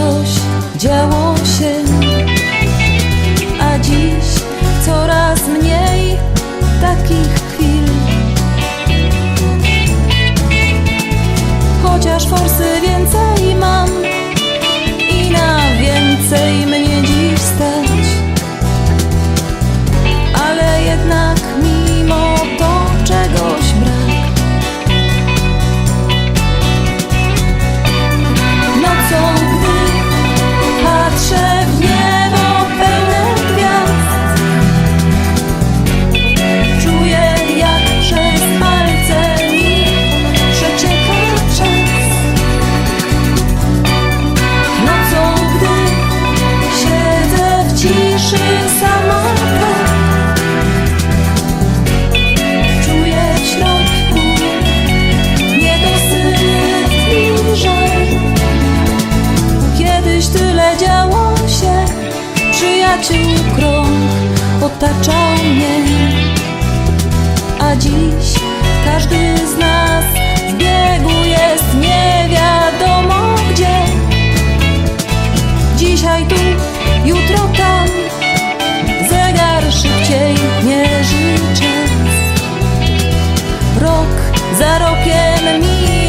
coś działo się, a dziś przyjaciół krąg otaczał mnie, a dziś każdy z nas w biegu jest nie wiadomo gdzie. Dzisiaj tu, jutro tam, zegar szybciej mierzy czas. Rok za rokiem mija,